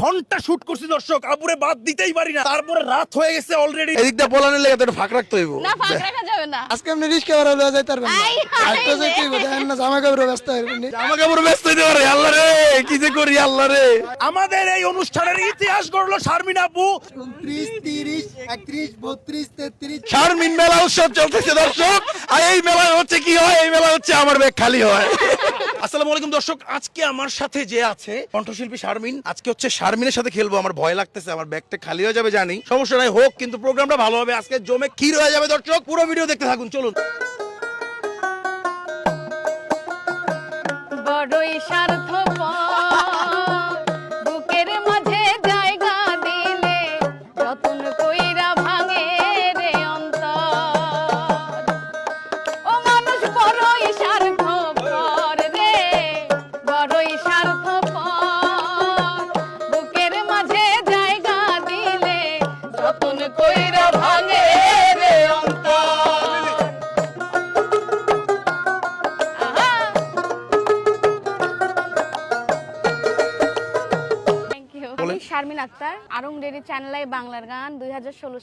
ঘণ্টা শুট করছি দর্শক। আপুরে বাদ দিতেই পারি না। তারপরে রাত হয়ে গেছে অলরেডি এদিকটা বলানের লেগে তো ফাঁক রাখতে হইব। না ফাঁক রাখা যাবে না। আজকে আপনি রিস্কা ভাড়া দেওয়া যাইতে পারবেন আজকে আই যাইতে দেখেন না জামা কাপড় ব্যস্ত জামা কাপড় ব্যস্ত হইতে পারে আল্লাহ রে কি যে করি আল্লাহ রে। আমাদের এই অনুষ্ঠানের ইতিহাস গড়লো শারমিন আপু শারমিন মেলা উৎসব চলতেছে দর্শক। আর এই মেলা হচ্ছে কি হয়? এই মেলা হচ্ছে আমার ব্যাগ খালি হয়। আসসালামু আলাইকুম দর্শক। আজকে আমার সাথে যে আছে কণ্ঠশিল্পী শারমিন আজকে হচ্ছে শারমিনের সাথে খেলব। আমার ভয় লাগতেছে আমার ব্যাগটা খালি হয়ে যাবে জানি। সমস্যা নাই হোক কিন্তু প্রোগ্রামটা ভালো হবে। আজকে জমে ক্ষীর হয়ে যাবে দর্শক। পুরো ভিডিও দেখতে থাকুন চলুন। বড়ই স্বার্থ আরং ডেরি চ্যানেলে বাংলার গান দুই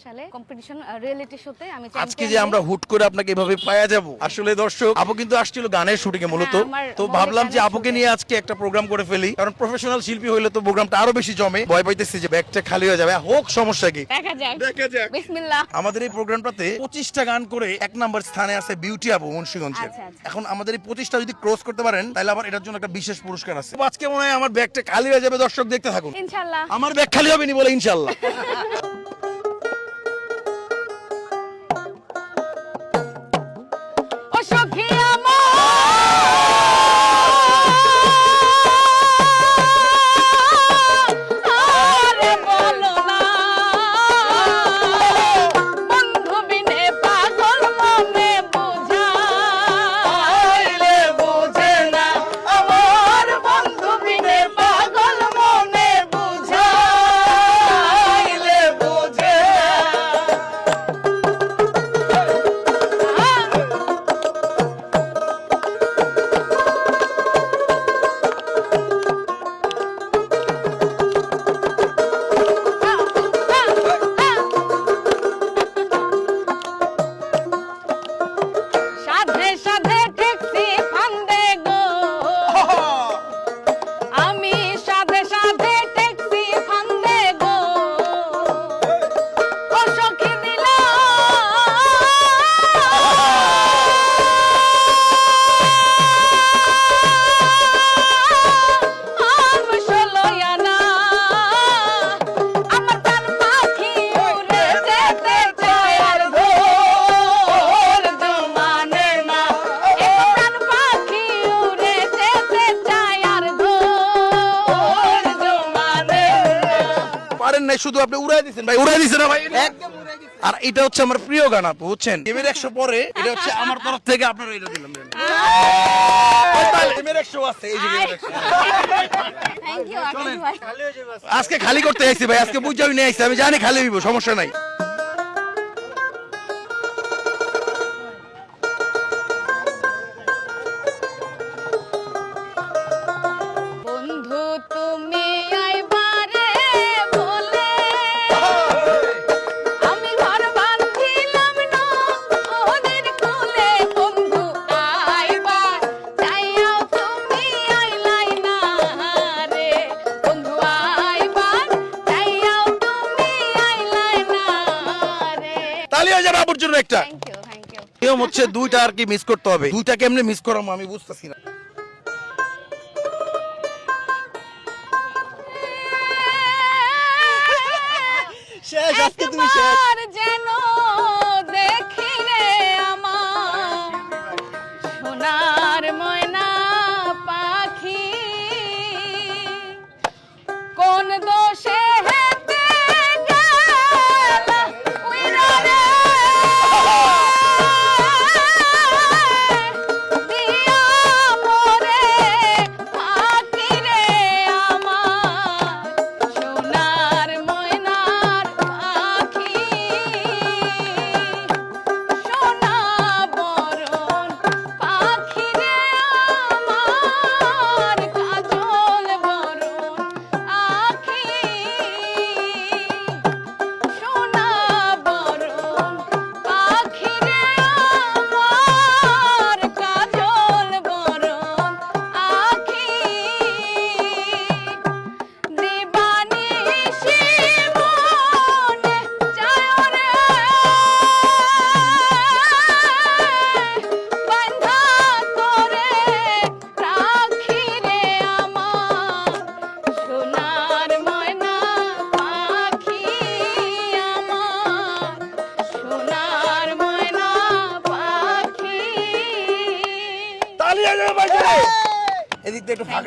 সালে কম্পিটিশন রিয়েলিটি শোতে আমি আজকে যে আমরা হুট করে আপনাকে এভাবে পাওয়া যাব আসলে দর্শক আপু কিন্তু আসছিল গানের শুটিং এ মূলত। হ্যাঁ, তো ভাবলাম যে আপুকে নিয়ে আজকে একটা প্রোগ্রাম করে ফেলি কারণ প্রফেশনাল শিল্পী হইলে তো প্রোগ্রামটা আরও বেশি জমে। ভয় পাইতেছি যে ব্যাগটা খালি হয়ে যাবে। হোক সমস্যা কি? দেখা যাক। দেখা যাক। বিসমিল্লাহ। আমাদের এই প্রোগ্রামটাতে পঁচিশটা গান করে এক নাম্বার স্থানে আছে বিউটি আপু মুন্সিগঞ্জের। আচ্ছা, আচ্ছা। এখন আমাদের এই যদি ক্রস করতে পারেন তাহলে আবার এটার জন্য একটা বিশেষ পুরস্কার আছে। আজকে মনে হয় আমার ব্যাগটা খালি হয়ে যাবে দর্শক দেখতে থাকুন। ইনশাআল্লাহ। আমার ব্যাগ খালি হবে নি বলে ইনশাল্লাহ এটা হচ্ছে আমার প্রিয় গান আপু বুঝছেন? এমের একশো পরে এটা হচ্ছে আমার তরফ থেকে আপনার এটা দিলাম এমের একশো আছে এই যে এমের 100 থ্যাংক ইউ আকাশ ভাই। আজকে। খালি করতে আসছি ভাই আজকে বুঝতে নিয়ে আসছি আমি জানি খালি হইব সমস্যা নাই। দুইটা আর কি মিস করতে হবে। দুইটা কেমনে মিস করাম আমি বুঝতেছি না। শেষ আজকে তুমি শেষ।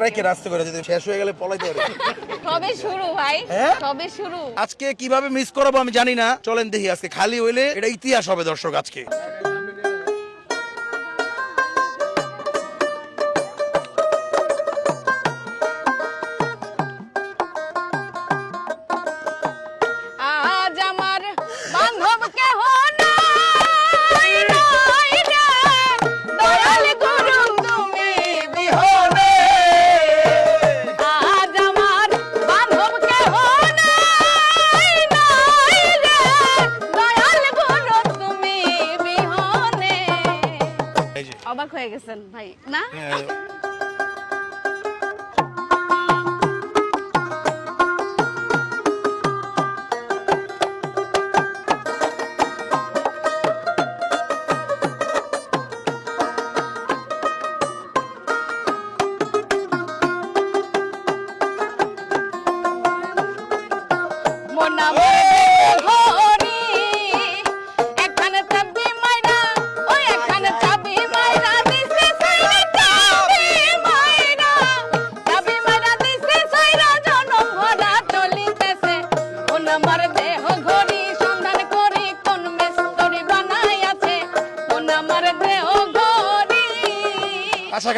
একটু রাস্তা করে যদি শেষ হয়ে গেলে পলাইতে পারে। কবে শুরু ভাই? হ্যাঁ? তবে শুরু? আজকে কীভাবে মিস করব আমি জানি না। চলেন দেখি আজকে খালি হইলে এটা ইতিহাস হবে দর্শক আজকে। ভাই। না?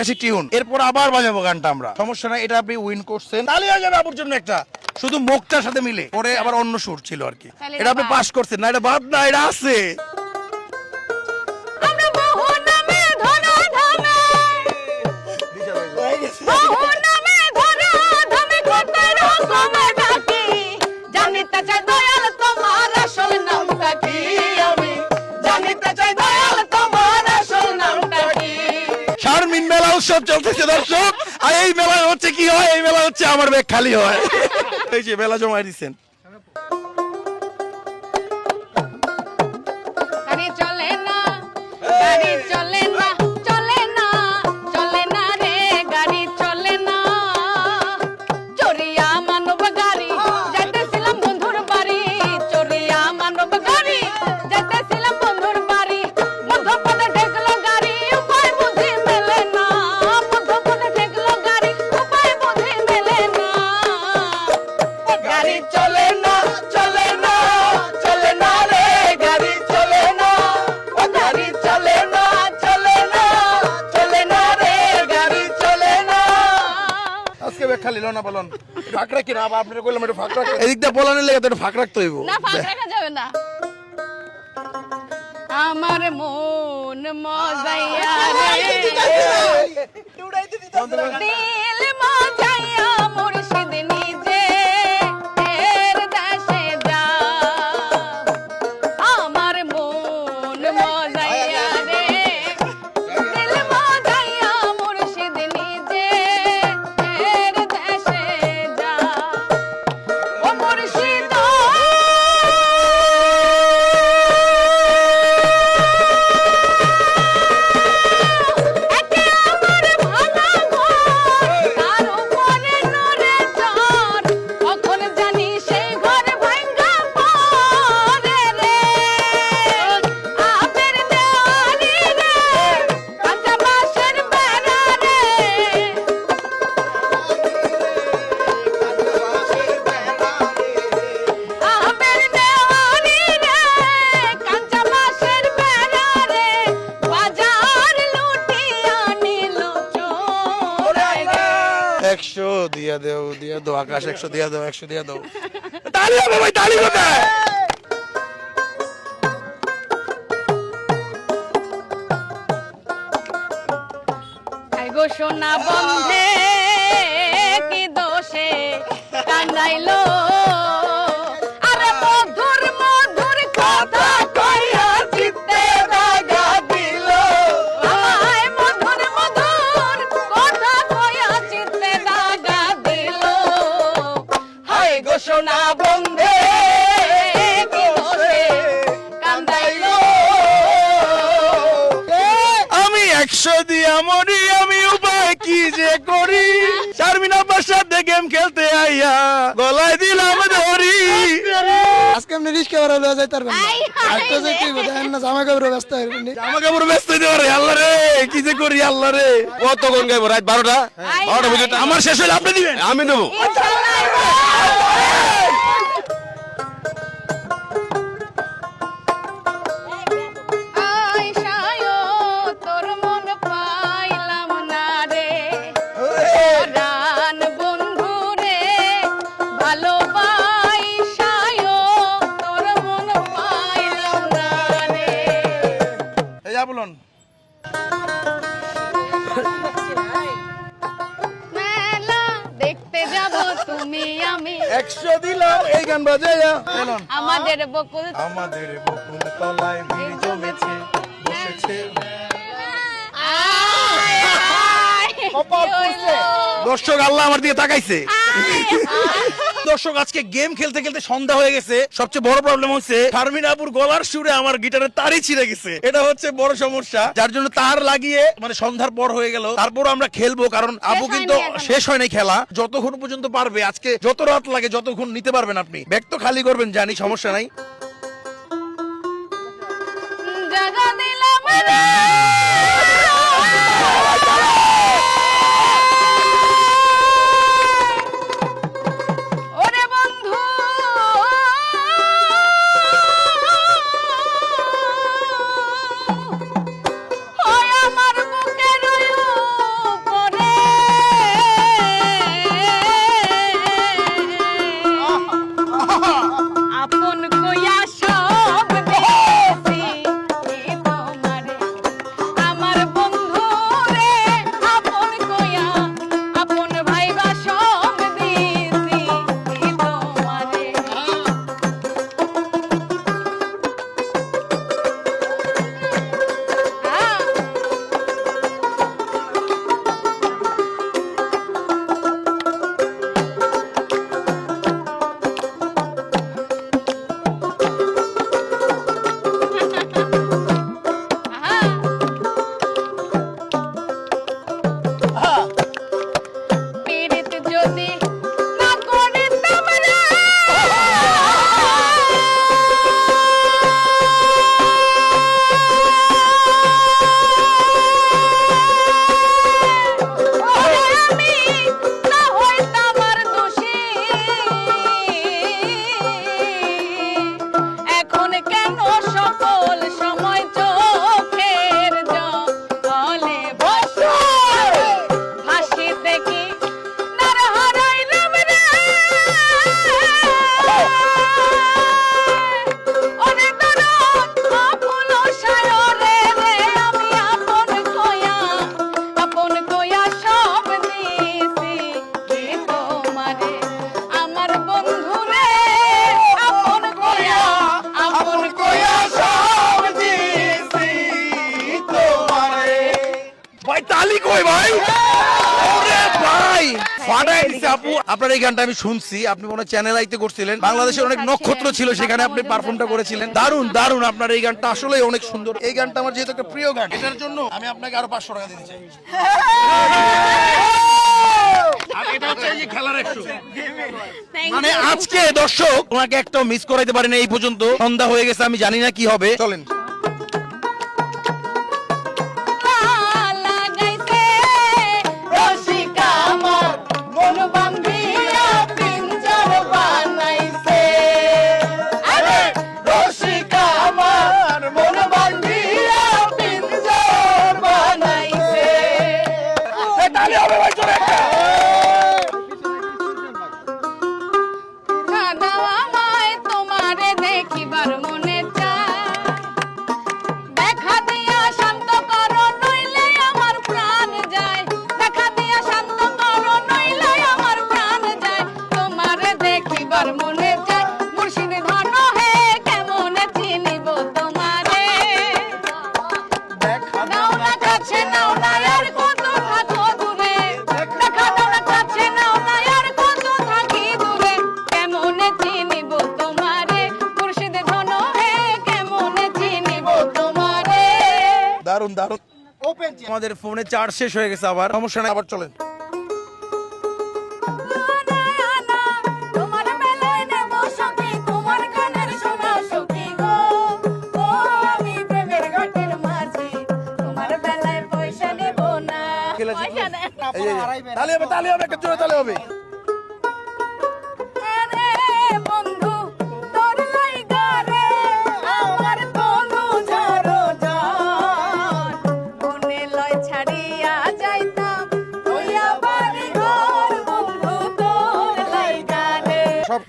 কাছাকাছি টিউন। এরপর আবার বাজাবো গানটা আমরা। সমস্যা নাই এটা আপনি উইন করছেন। তাহলে হয়ে যাবে আপুর জন্য একটা। শুধু মুখটার সাথে মিলে। পরে আবার অন্য সুর ছিল আর কি। এটা আপনি পাস করছেন না এটা বাদ না এটা আছে। উৎসব চলতেছে দর্শক। আর এই মেলা হচ্ছে কি হয়? এই মেলা হচ্ছে আমার ব্যাগ খালি হয়। এই যে মেলা জমা দিচ্ছেন গাড়ি চলে না গাড়ি চলে না চলে ফাঁক রাখি না আবার আপনারা কইলাম একটু ফাঁক রাখি এদিক দিয়ে বলানের লেগে তো একটু ফাঁক রাখতে হইব। না ফাঁক রাখা যাবে না। আমার মন মজাইয়া রে। দিল দিয়া দেও, দিয়া দাও, আকাশ একশো দিয়া দাও, একশো দিয়া দাও। তালি হবে ভাই তালি কোথায় সোনা বন্ধে। একশো দিয়া মরি আমি উপায় কি যে করি? শারমিনা বাসাতে গেম খেলতে আইয়া গলায় দিলাম ধরি আজকে আপনি রিস্কা ভাড়া লয়ে যাইতে পারবেন না। আই, আই আর তো যাইতে হইব, দেখেন না জামা কাপড় ব্যস্ত হয়ে গেলেন। জামা কাপড় ব্যস্ত হইতে পারে আল্লাহ রে কি যে করি আল্লাহ রে। কতক্ষণ গাইব? রাত বারোটা? বারোটা। বুঝে আমার শেষ হলে আপনি দিবেন। আমি দেবো একশো দিলাম এই গান বাজাইয়া আমাদের বকুল আমাদের বকুল তলায় ভিড় জমেছে বসেছে? দর্শক আল্লাহ আমার দিকে তাকাইছে। আয়, আয়। দর্শক আজকে গেম খেলতে খেলতে সন্ধ্যা হয়ে গেছে। সবচেয়ে বড় প্রবলেম হচ্ছে শারমিন আপুর গলার সুরে আমার গিটারের তারই ছিঁড়ে গেছে। এটা হচ্ছে বড় সমস্যা। যার জন্য তার লাগিয়ে মানে সন্ধ্যার পর হয়ে গেল। তারপর আমরা খেলব কারণ আপু কিন্তু শেষ হয় নাই খেলা। যতক্ষণ পর্যন্ত পারবে আজকে যত রাত লাগে যতক্ষণ নিতে পারবেন আপনি। ব্যাগ তো খালি করবেন জানি সমস্যা নাই। জাগা দিলাম রে। Baby. তালি কই ভাই। ওরে ভাই। ফাটাই দিছে আপু। আপনার এই গানটা আমি শুনছি। আপনি মনে চ্যানেল আইতে করছিলেন। বাংলাদেশের অনেক নক্ষত্র ছিল সেখানে আপনি পারফর্মটা করেছিলেন। দারুণ দারুণ আপনার এই গানটা। আসলেই অনেক সুন্দর। এই গানটা আমার যেহেতু একটা প্রিয় গান এটার জন্য আমি আপনাকে আরও পাঁচশো টাকা দিতে চাই। মানে আজকে দর্শক ওনাকে একটা মিস করাইতে পারেন এই পর্যন্ত। সন্ধ্যা হয়ে গেছে আমি জানি না কি হবে। চলেন। চার্জ শেষ হয়ে গেছে আবার। সমস্যা নেই আবার চলেন। তাহলে হবে তাহলে হবে একটা চলে তাহলে হবে।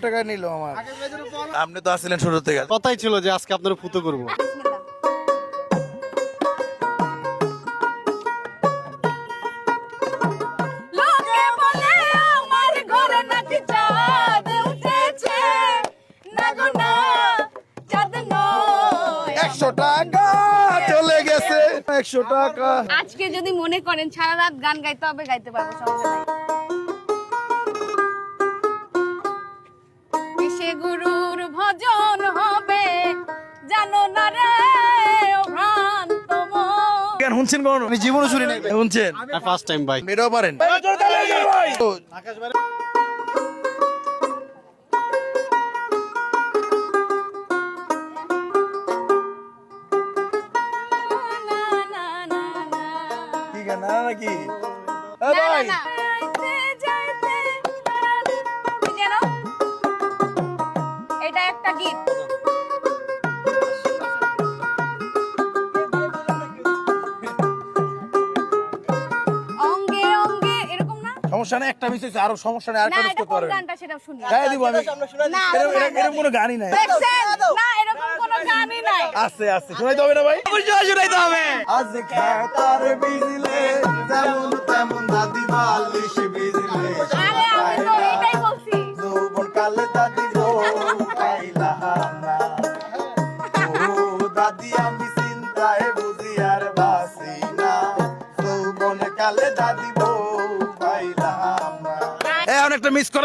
টাকা নিল আমার। আপনি তো আসছিলেন শুরু থেকে। কথাই ছিল যে আজকে আপনারা ফুটো করব। লোকে বলে আমার ঘরে নাকি চাঁদ উঠেছে। না গো না চাঁদ নয়। একশো টাকা চলে গেছে। একশো টাকা। আজকে যদি মনে করেন সারা রাত গান গাইতে হবে গাইতে পারব সমস্যা নাই। শুনছেন কোন? আমি জীবনে শুনি নাই শুনছেন? ফার্স্ট টাইম ভাই। এটাও পারেন। তো, না, না, না, না। কি গান? না নাকি না, না, ভাই সমস্যা নেই একটা মিস হয়েছে আরও সমস্যা নেই আরেকটা মিস এটা করতে কোন পারবেন। গানটা সেটা শুনি। গাই দিব আমি। না এরকম কোনো গানই নাই? না এরকম কোনো গানই নাই। আছে আছে শোনাইতে হবে না ভাই। অবশ্যই শোনাইতে হবে আজ খেতার বিজলে যেমন তেমন দাদি বালিশ বিজলে। আরে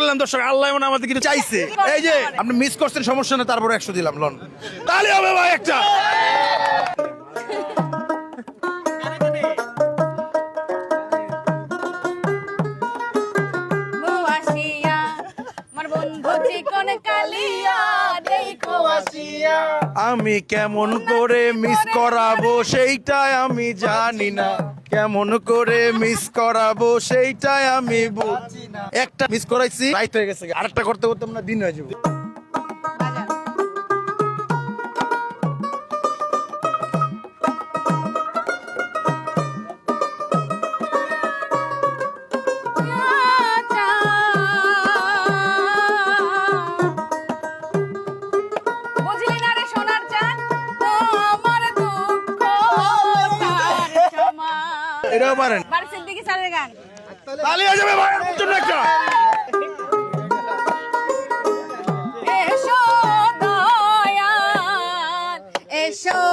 করলাম দর্শক আল্লাহ এমন আমাদের কিছু চাইছে। এই যে আপনি মিস করছেন সমস্যা নেই তারপরে একশো দিলাম লোন। তাহলে হবে ভাই একটা। মুয়াশিয়া আমার বন্ধু চিকন কালিয়া দেখো আসিয়া আমি কেমন করে মিস করাবো সেইটাই আমি জানি না। কেমন করে মিস করাবো সেইটাই আমি বুঝি না। একটা মিস করাইছি রাইত হয়ে গেছে আরেকটা করতে করতে আমরা দিন হয়ে যাব। তালি হয়ে যাবে ভাইয়ের জন্য একটা এসো দয়াল এসো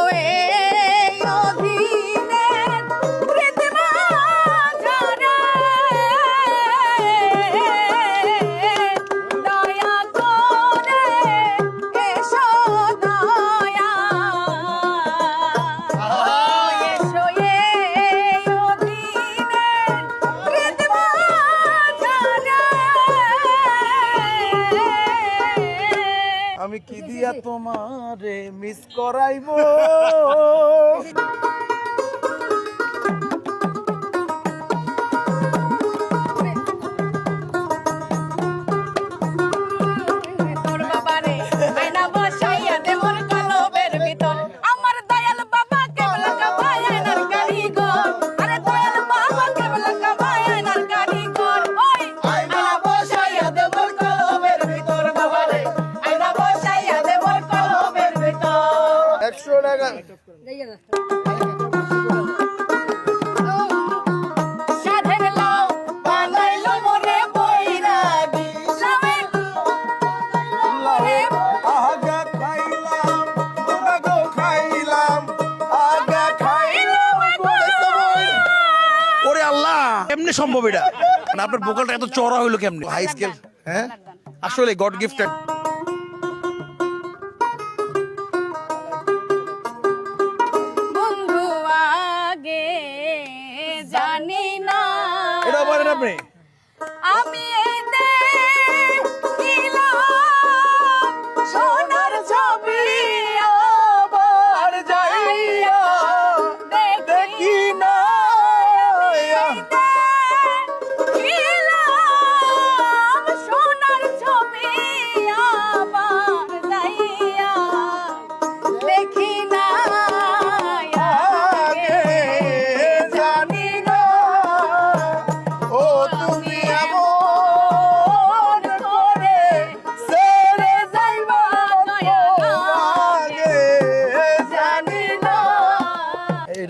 মিস করাইবো। আপনার ভোকালটা এত চড়া হইল কেমনে? হাই স্কেল হ্যাঁ? আসলে গড গিফটেড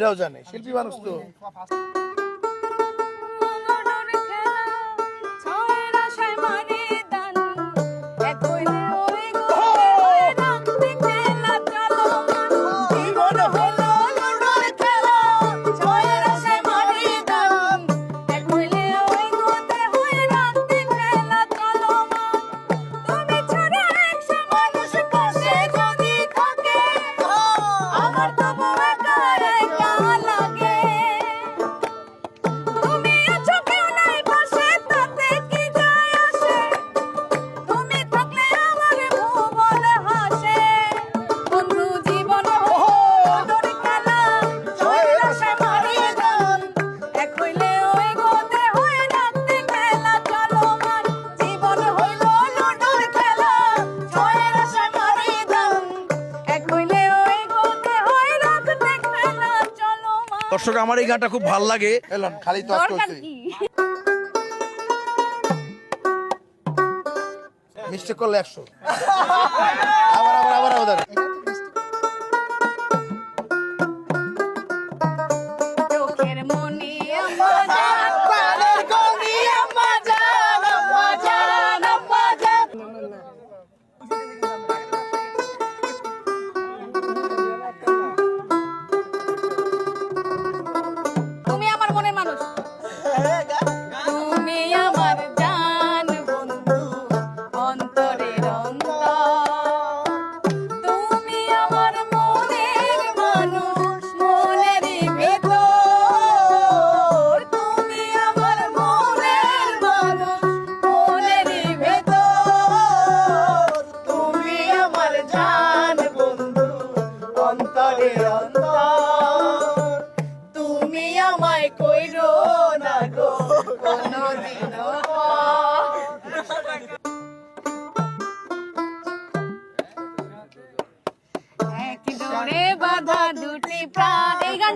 শিল্পীরাও জানে শিল্পী মানুষ তো। দর্শক আমার এই গানটা খুব ভালো লাগে। এলন খালি তো মিস্টেক করলে একশো।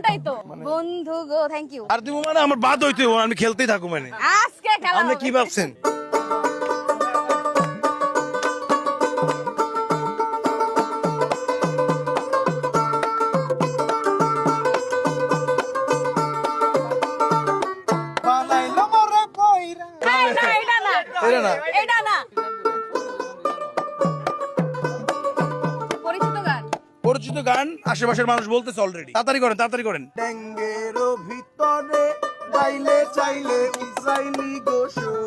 প্রাণ তো? বন্ধু গো থ্যাংক ইউ আর তুমি মানে আমার বাদ হইতে হবে, আমি খেলতেই থাকব মানে। আজকে খেলা আপনি হবে। কি ভাবছেন? বানাইলো মোরে কইরা না, এটা না এটা না। এটা না গান আশেপাশের মানুষ বলতেছে অলরেডি তাড়াতাড়ি করেন তাড়াতাড়ি করেন। ডেঙ্গের ভিতরে চাইলে চাইলে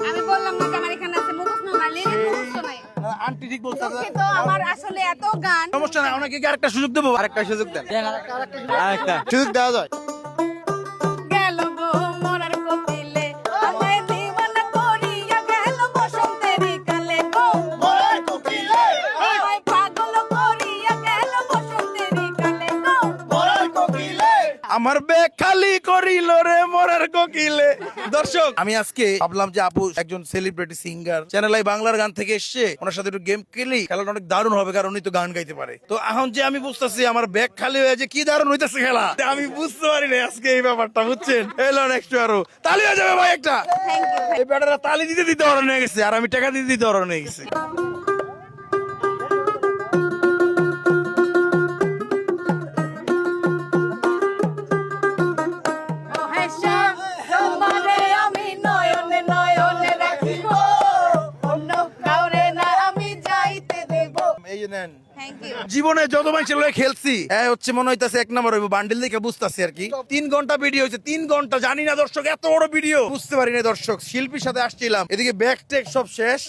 আমি বললাম না আমার এখানে আছে মুখস্থ না মুখস্থ নাই। আন্টি ঠিক বলছে দুঃখিত আমার আসলে এত গান। সমস্যা নাই ওনাকে কি আরেকটা সুযোগ দেবো? আরেকটা সুযোগ দেন। আরেকটা সুযোগ দেওয়া যায়। খালি করিল রে মরার কোকিলে। দর্শক আমি আজকে ভাবলাম যে আপু একজন সেলিব্রিটি সিঙ্গার চ্যানেল আই বাংলার গান থেকে এসছে ওনার সাথে একটু গেম খেলি খেলাটা অনেক দারুণ হবে কারণ উনি তো গান গাইতে পারে। তো এখন যে আমি বুঝতেছি আমার ব্যাগ খালি হয়ে যে কি দারুণ হইতেছে খেলা আমি বুঝতে পারি না আজকে এই ব্যাপারটা বুঝছেন? এলো নেক্সট আরও। তালি হয়ে যাবে ভাই একটা। এই ব্যাটারা তালি দিতে দিতে অরণ হয়ে গেছে আর আমি টাকা দিতে দিতে অরণ হয়ে গেছে। নেন। জীবনে যত মানুষের লোক খেলছি হ্যাঁ হচ্ছে মনে হইতাছে এক নম্বর হইব বান্ডিল দেখে বুঝতাছি আর কি। তিন ঘণ্টা ভিডিও হয়েছে তিন ঘণ্টা জানি না দর্শক এত বড় ভিডিও বুঝতে পারি না দর্শক শিল্পীর সাথে আসছিলাম এদিকে ব্যাক টেক সব শেষ।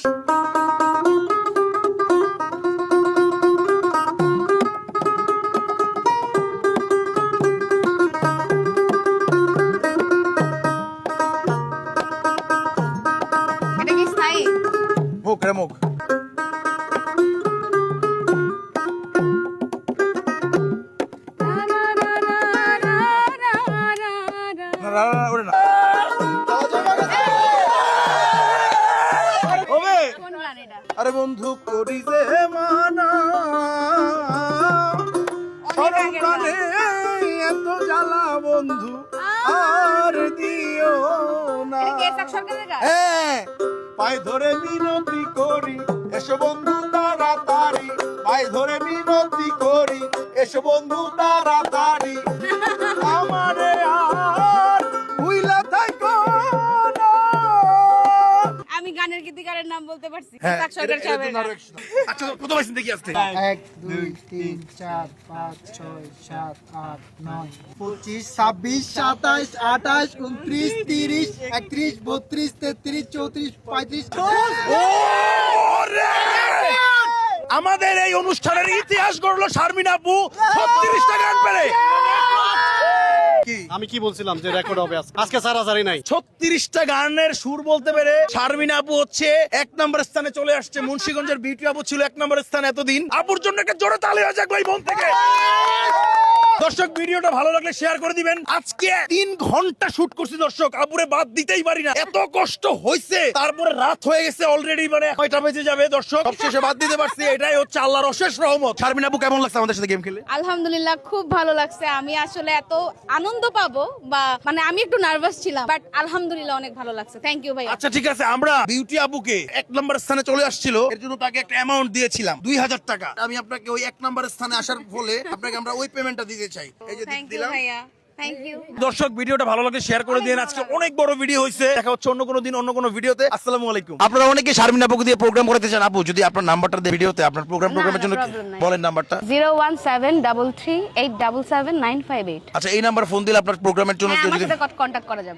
হ্যাঁ পায়ে ধরে মিনতি করি, এসো বন্ধু তাড়াতাড়ি। পায়ে ধরে মিনতি করি, এসো বন্ধু তাড়াতাড়ি। আচ্ছা কত পাইছেন দেখি আসতে এক দুই তিন চার পাঁচ ছয় সাত আট নয় পঁচিশ ছাব্বিশ সাতাশ আঠাশ উনত্রিশ তিরিশ একত্রিশ বত্রিশ তেত্রিশ চৌত্রিশ পঁয়ত্রিশ ওরে! আমাদের এই অনুষ্ঠানের ইতিহাস গড়লো শারমিন আপু ছত্রিশটা গান পেরে আমি কি বলছিলাম যে রেকর্ড হবে আজকে? সারা সারি নাই। ছত্রিশটা গানের সুর বলতে পেরে শারমিন আপু হচ্ছে এক নম্বর স্থানে চলে আসছে। মুন্সিগঞ্জের বিউটি আপু ছিল এক নম্বর স্থানে এতদিন। আপুর জন্য একটা জোরে তালে হয়ে যাক ভাই বোন থেকে। দর্শক ভিডিওটা ভালো লাগলে শেয়ার করে দিবেন। আজকে তিন ঘণ্টা শুট করছি দর্শক আপুরে বাদ দিতেই পারি না। এত কষ্ট হয়েছে তারপরে রাত হয়ে গেছে অলরেডি মানে কয়টা বেজে যাবে দর্শক। সবশেষে বাদ দিতে পারছি এটাই হচ্ছে আল্লাহর অশেষ রহমত। শারমিন আপু কেমন লাগছে আমাদের সাথে গেম খেলে? আলহামদুলিল্লাহ খুব ভালো লাগছে। আমি আসলে এত আনন্দ পাবো বা মানে আমি একটু নার্ভাস ছিলাম বাট আলহামদুলিল্লাহ অনেক ভালো লাগছে। থ্যাংক ইউ ভাই আচ্ছা ঠিক আছে আমরা বিউটি আপুকে এক নম্বর স্থানে চলে আসছিল। এর জন্য তাকে একটা অ্যামাউন্ট দিয়েছিলাম দুই হাজার টাকা। আমি আপনাকে ওই এক নম্বর স্থানে আসার ফলে আপনাকে আমরা ওই পেমেন্টটা দিতে চাই। এই যে দিলাম। ভাইয়া। থ্যাংক ইউ দর্শক ভিডিওটা ভালো লাগে শেয়ার করে দিন আজকে অনেক বড় ভিডিও হয়েছে দেখা হচ্ছে অন্য কোনো দিন অন্য কোনো ভিডিওতে আসসালামু আলাইকুম। আপনারা অনেকে শারমিন আপুকে দিয়ে প্রোগ্রাম করাতে চান। আপু যদি আপনার নাম্বারটা দেন ভিডিওতে আপনার প্রোগ্রাম প্রোগ্রামের জন্য কি- বলেন নাম্বারটা। Zero one seven double three eight double seven nine five eight আচ্ছা এই নাম্বার ফোন দিলে আপনার প্রোগ্রামের জন্য হ্যাঁ কেউ যদি সাথে কন্ট্যাক্ট করা যাবে।